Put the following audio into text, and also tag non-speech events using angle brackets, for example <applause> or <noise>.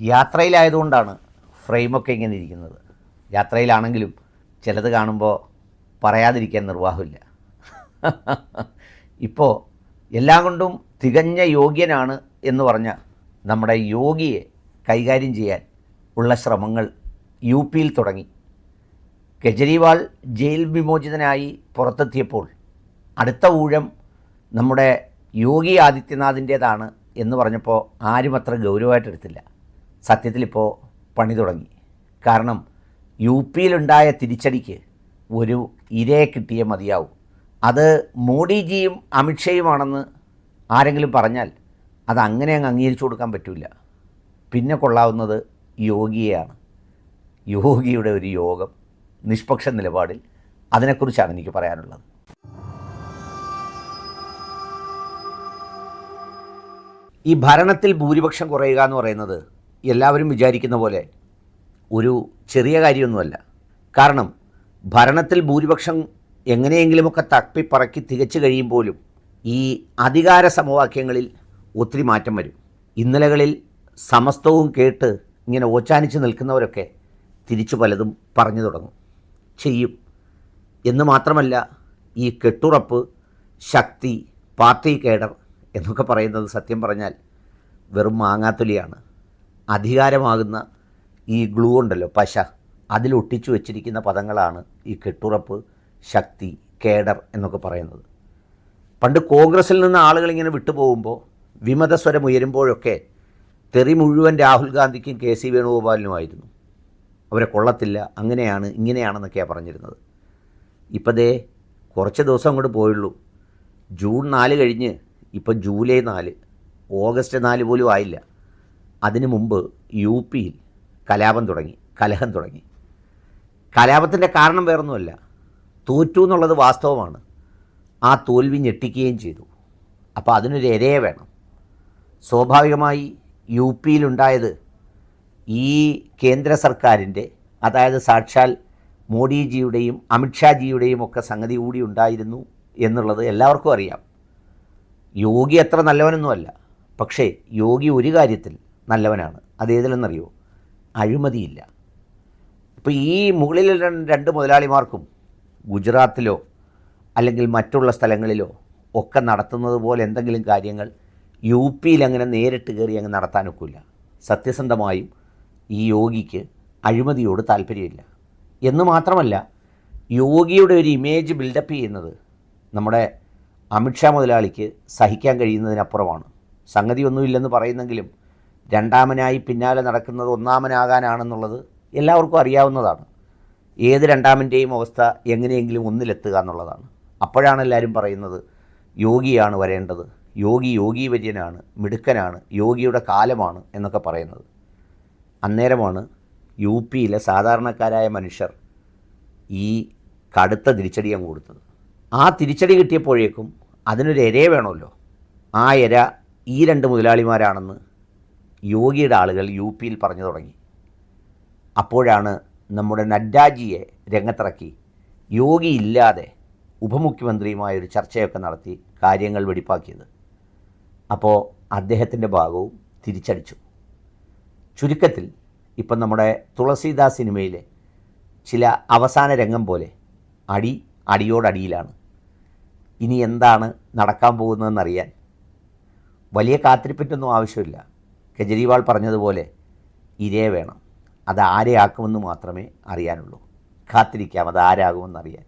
യാത്രയിലായതുകൊണ്ടാണ് ഫ്രെയിമൊക്കെ ഇങ്ങനെ ഇരിക്കുന്നത്. യാത്രയിലാണെങ്കിലും ചിലത് കാണുമ്പോൾ പറയാതിരിക്കാൻ നിർവാഹമില്ല. <laughs> ഇപ്പോൾ എല്ലാം കൊണ്ടും തികഞ്ഞ യോഗ്യനാണ് എന്ന് പറഞ്ഞ നമ്മുടെ യോഗിയെ കൈകാര്യം ചെയ്യാൻ ഉള്ള ശ്രമങ്ങൾ യു പിയിൽ തുടങ്ങി. കെജ്രിവാൾ ജയിൽ വിമോചിതനായി പുറത്തെത്തിയപ്പോൾ അടുത്ത ഊഴം നമ്മുടെ യോഗി ആദിത്യനാഥിന്റേതാണ് എന്ന് പറഞ്ഞപ്പോൾ ആരും അത്ര ഗൗരവമായിട്ടെടുത്തില്ല. സത്യത്തിലിപ്പോൾ പണി തുടങ്ങി. കാരണം യു പിയിലുണ്ടായ തിരിച്ചടിക്ക് ഒരു ഇരയെ കിട്ടിയേ മതിയാവും. അത് മോഡിജിയും അമിത്ഷയുമാണെന്ന് ആരെങ്കിലും പറഞ്ഞാൽ അത് അങ്ങനെ അങ്ങ് അംഗീകരിച്ചു കൊടുക്കാൻ പറ്റില്ല പിന്നെ കൊള്ളാവുന്നത് യോഗിയെയാണ്. യോഗിയുടെ ഒരു യോഗം നിഷ്പക്ഷ നിലപാടിൽ അതിനെക്കുറിച്ചാണ് എനിക്ക് പറയാനുള്ളത്. ഈ ഭരണത്തിൽ ഭൂരിപക്ഷം കുറയുക എന്ന് പറയുന്നത് എല്ലാവരും വിചാരിക്കുന്ന പോലെ ഒരു ചെറിയ കാര്യമൊന്നുമല്ല. കാരണം ഭരണത്തിൽ ഭൂരിപക്ഷം എങ്ങനെയെങ്കിലുമൊക്കെ തപ്പിപ്പറക്കി തികച്ചു കഴിയുമ്പോഴും ഈ അധികാര സമവാക്യങ്ങളിൽ ഒത്തിരി മാറ്റം വരും. ഇന്നലകളിൽ സമസ്തവും കേട്ട് ഇങ്ങനെ ഓച്ചാനിച്ച് നിൽക്കുന്നവരൊക്കെ തിരിച്ചു പലതും പറഞ്ഞു തുടങ്ങും. ചെയ്യും. എന്ന് മാത്രമല്ല ഈ കെട്ടുറപ്പ് ശക്തി പാർട്ടി കേഡർ എന്നൊക്കെ പറയുന്നത് സത്യം പറഞ്ഞാൽ വെറും മാങ്ങാത്തൊലിയാണ്. അധികാരമാകുന്ന ഈ ഗ്ലൂ ഉണ്ടല്ലോ പശ അതിലൊട്ടിച്ചു വെച്ചിരിക്കുന്ന പദങ്ങളാണ് ഈ കെട്ടുറപ്പ് ശക്തി കേഡർ എന്നൊക്കെ പറയുന്നത്. പണ്ട് കോൺഗ്രസിൽ നിന്ന് ആളുകൾ ഇങ്ങനെ വിട്ടുപോകുമ്പോൾ വിമതസ്വരം ഉയരുമ്പോഴൊക്കെ തെറി മുഴുവൻ രാഹുൽ ഗാന്ധിക്കും കെ സി വേണുഗോപാലിനുമായിരുന്നു അവരെ കൊള്ളത്തില്ല അങ്ങനെയാണ് ഇങ്ങനെയാണെന്നൊക്കെയാണ് പറഞ്ഞിരുന്നത്. ഇപ്പം ദേ കുറച്ച് ദിവസം അങ്ങോട്ട് പോയുള്ളൂ. ജൂൺ നാല് കഴിഞ്ഞ് ഇപ്പം ജൂലൈ നാല് ഓഗസ്റ്റ് നാല് പോലും ആയില്ല. അതിനു മുമ്പ് യു പിയിൽ കലാപം തുടങ്ങി കലഹം തുടങ്ങി. കലാപത്തിന്റെ കാരണം വേറൊന്നുമല്ല. തോറ്റു എന്നുള്ളത് വാസ്തവമാണ്. ആ തോൽവി ഞെട്ടിക്കുകയും ചെയ്തു. അപ്പോൾ അതിനൊരു ഇരയെ വേണം. സ്വാഭാവികമായി യു പിയിലുണ്ടായത് ഈ കേന്ദ്ര സർക്കാരിന്റെ അതായത് സാക്ഷാൽ മോഡിജിയുടെയും അമിത്ഷാജിയുടെയും ഒക്കെ സംഗതി കൂടി ഉണ്ടായിരുന്നു എന്നുള്ളത് എല്ലാവർക്കും അറിയാം. യോഗി അത്ര നല്ലവനൊന്നുമല്ല. പക്ഷേ യോഗി ഒരു കാര്യത്തിൽ നല്ലവനാണ്. അതേതിലെന്നറിയോ അഴിമതിയില്ല. ഇപ്പോൾ ഈ മുകളിൽ രണ്ട് മുതലാളിമാർക്കും ഗുജറാത്തിലോ അല്ലെങ്കിൽ മറ്റുള്ള സ്ഥലങ്ങളിലോ ഒക്കെ നടത്തുന്നത് പോലെ എന്തെങ്കിലും കാര്യങ്ങൾ യു പിയിൽ അങ്ങനെ നേരിട്ട് കയറി അങ്ങ് നടത്താനൊക്കില്ല. സത്യസന്ധമായും ഈ യോഗിക്ക് അഴിമതിയോട് താല്പര്യമില്ല. എന്ന് മാത്രമല്ല യോഗിയുടെ ഒരു ഇമേജ് ബിൽഡപ്പ് ചെയ്യുന്നത് നമ്മുടെ അമിത്ഷാ മുതലാളിക്ക് സഹിക്കാൻ കഴിയുന്നതിനപ്പുറമാണ്. സംഗതിയൊന്നുമില്ലെന്ന് പറയുന്നെങ്കിലും രണ്ടാമനായി പിന്നാലെ നടക്കുന്നത് ഒന്നാമനാകാനാണെന്നുള്ളത് എല്ലാവർക്കും അറിയാവുന്നതാണ്. ഏത് രണ്ടാമന്റെയും അവസ്ഥ എങ്ങനെയെങ്കിലും ഒന്നിലെത്തുക എന്നുള്ളതാണ്. അപ്പോഴാണ് എല്ലാവരും പറയുന്നത് യോഗിയാണ് വരേണ്ടത്. യോഗി യോഗി വര്യനാണ് മിടുക്കനാണ് യോഗിയുടെ കാലമാണ് എന്നൊക്കെ പറയുന്നത്. അന്നേരമാണ് യു പിയിലെ സാധാരണക്കാരായ മനുഷ്യർ ഈ കടുത്ത തിരിച്ചടി അങ്ങ് കൊടുത്തത്. ആ തിരിച്ചടി കിട്ടിയപ്പോഴേക്കും അതിനൊരു ഇരയെ വേണമല്ലോ. ആ ഇര ഈ രണ്ട് മുതലാളിമാരാണെന്ന് യോഗിയുടെ ആളുകൾ യു പിയിൽ പറഞ്ഞു തുടങ്ങി. അപ്പോഴാണ് നമ്മുടെ നഡ്ഡാജിയെ രംഗത്തിറക്കി. യോഗി ഇല്ലാതെ ഉപമുഖ്യമന്ത്രിയുമായ ഒരു ചർച്ചയൊക്കെ നടത്തി കാര്യങ്ങൾ വെടിപ്പാക്കിയത്. അപ്പോൾ അദ്ദേഹത്തിന്റെ ഭാഗവും തിരിച്ചടിച്ചു. ചുരുക്കത്തിൽ ഇപ്പം നമ്മുടെ തുളസീദാസ് സിനിമയിലെ ചില അവസാന രംഗം പോലെ അടി അടിയോടടിയിലാണ്. ഇനി എന്താണ് നടക്കാൻ പോകുന്നതെന്നറിയാൻ വലിയ കാത്തിരിപ്പറ്റൊന്നും ആവശ്യമില്ല. കെജ്രിവാൾ പറഞ്ഞതുപോലെ ഇരേ വേണം. അത് ആരെയാക്കുമെന്ന് മാത്രമേ അറിയാനുള്ളൂ. കാത്തിരിക്കാം അത് ആരാകുമെന്നറിയാൻ